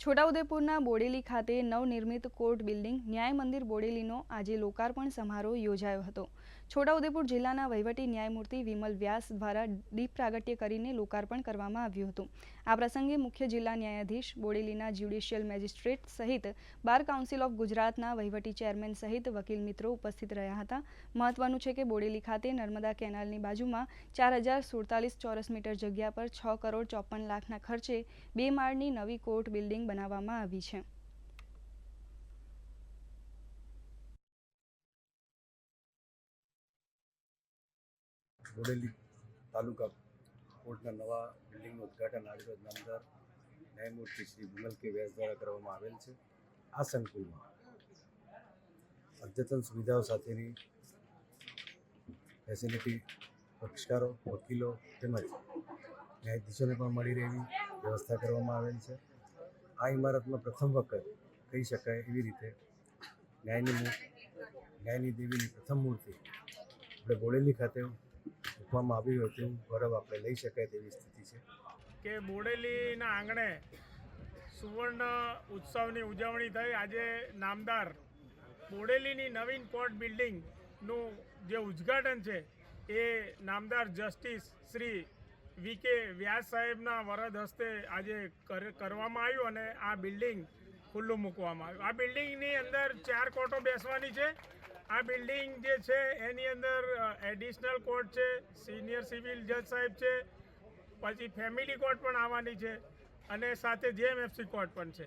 છોટાઉદેપુરના બોડેલી ખાતે નવનિર્મિત court building ન્યાય મંદિર બોડેલીનો આજે લોકાર્પણ સમારોહ યોજાયો હતો. છોટાઉદેપુર જિલ્લાના વહીવટી ન્યાયમૂર્તિ વિમલ વ્યાસ દ્વારા દીપ પ્રાગટ્ય કરીને લોકાર્પણ કરવામાં આવ્યું હતું. આ પ્રસંગે મુખ્ય જિલ્લા ન્યાયાધીશ, બોડેલીના જ્યુડિશિયલ મેજિસ્ટ્રેટ સહિત બાર કાઉન્સિલ ઓફ ગુજરાતના વહીવટી ચેરમેન સહિત વકીલ મિત્રો ઉપસ્થિત રહ્યા હતા. મહત્વનું છે કે બોડેલી ખાતે નર્મદા કેનાલની બાજુમાં ચાર હજાર સુડતાલીસ ચોરસ મીટર જગ્યા પર છ કરોડ ચોપન લાખના ખર્ચે બે માળની નવી કોર્ટ બિલ્ડિંગ બનાવવામાં આવી છે. બોડેલી તાલુકા કોર્ટના નવા બિલ્ડિંગનું ઉદ્ઘાટન આજરોજ નામદાર ન્યાયમૂર્તિ શ્રી વિમલ કે વ્યાસ દ્વારા કરવામાં આવેલ છે. આ સંકુલમાં અદ્યતન સુવિધાઓ સાથેની ફેસિલિટી પક્ષકારો, વકીલો તેમજ ન્યાયાધીશોને પણ મળી રહેવી વ્યવસ્થા કરવામાં આવેલ છે. આ ઇમારતમાં પ્રથમ વખત કહી શકાય એવી રીતે ન્યાયની ન્યાયની દેવીની પ્રથમ મૂર્તિ આપણે બોડેલી ખાતે મૂકવામાં આવી હોય તેવું ગૌરવ આપણે લઈ શકાય તેવી સ્થિતિ છે. કે બોડેલીના આંગણે સુવર્ણ ઉત્સવની ઉજવણી થઈ. આજે નામદાર બોડેલીની નવીન કોર્ટ બિલ્ડિંગનું જે ઉદ્ઘાટન છે એ નામદાર જસ્ટિસ શ્રી વી કે વ્યાસ સાહેબના વરદ હસ્તે આજે કર- કરવામાં આવ્યું અને આ બિલ્ડિંગ ખુલ્લું મૂકવામાં આવ્યું. આ બિલ્ડિંગની અંદર ચાર કોર્ટો બેસવાની છે. આ બિલ્ડિંગ જે છે, એની અંદર એડિશનલ કોર્ટ છે સિનિયર સિવિલ જજ સાહેબ છે, પછી ફેમિલી કોર્ટ પણ આવવાની છે અને સાથે જેએમએફસી કોર્ટ પણ છે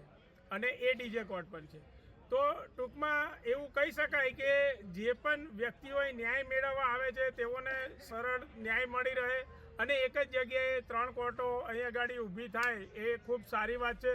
અને એ ડીજે કોર્ટ પણ છે. તો ટૂંકમાં એવું કહી શકાય કે જે પણ વ્યક્તિઓએ ન્યાય મેળવવા આવે છે, તેઓને સરળ ન્યાય મળી રહે અને એક જ જગ્યાએ ત્રણ કોર્ટો અહીંયા આગળ ઊભી થાય એ ખૂબ સારી વાત છે.